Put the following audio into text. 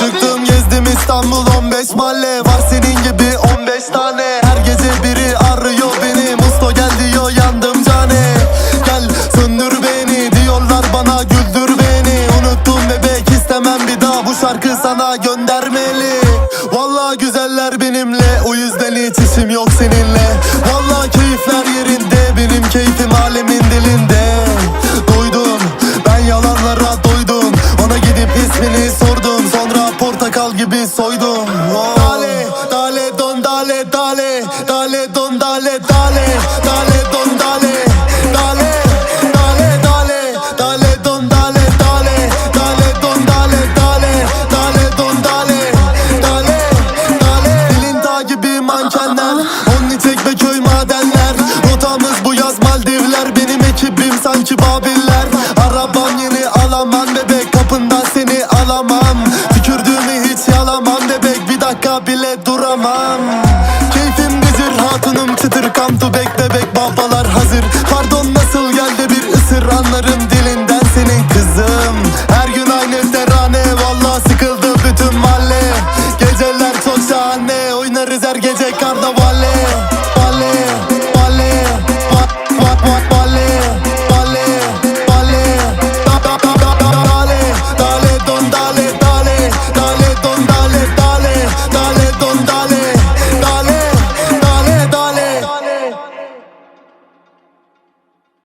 Çıktım gezdim İstanbul 15 mahalle. Var senin gibi 15 tane. Her gece biri arıyor beni. Musto gel diyor yandım cane. Gel söndür beni diyorlar bana güldür beni. Unuttum bebek istemem bir daha. Bu şarkı sana göndermeli. Vallahi güzeller benimle. O yüzden hiç işim yok seninle. Vallahi keyifler yerinde. Benim keyfim alemin dilinde. Doydum ben yalanlara doydum. Ona gidip ismini portakal gibi soydum Oh. Dale dale don dale dale Dale don dale dale Dale don dale Dale dale dale Dale don dale dale Dale don dale dale Dale don dale Dale dale Dilin gibi mankenler Onun Çekmeköy madenler Rotamız bu yaz Hatunum çıtır kam to bekle bek babalar hazır. Pardon nasıl geldi bir ısır anlarım.